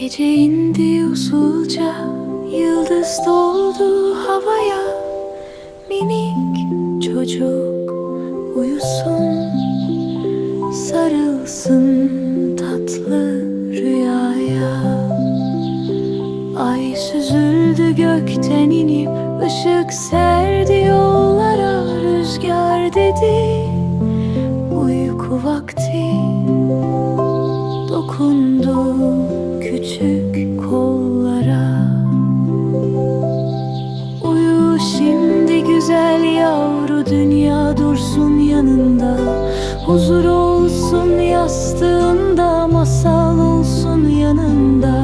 Gece indi usulca Yıldız doldu havaya. Minik çocuk uyusun Sarılsın tatlı rüyaya. Ay süzüldü gökten inip ışık serdi yollara. Rüzgar dedi uyku vakti Dokundu küçük kollara. Uyu şimdi güzel yavru dünya dursun yanında. Huzur olsun yastığında masal olsun yanında.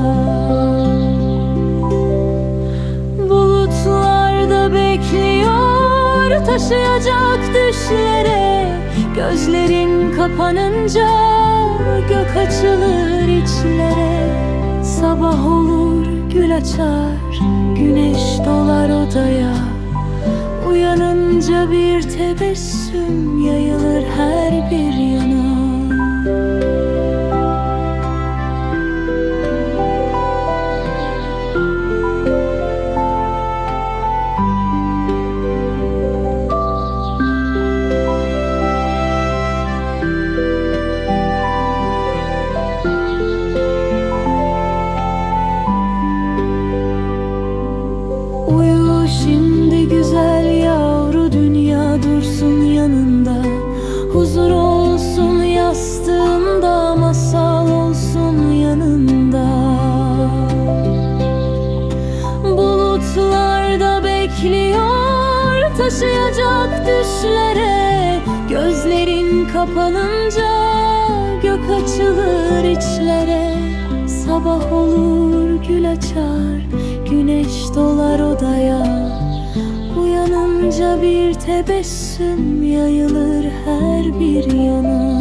Bulutlarda bekliyor taşıyacak düşlere. Gözlerin kapanınca gök açar güneş dolar odaya. Uyanınca bir tebessüm yayılır her bir yana taşıyacak düşlere. Gözlerin kapanınca gök açılır içlere. Sabah olur gül açar güneş dolar odaya. Uyanınca bir tebessüm yayılır her bir yana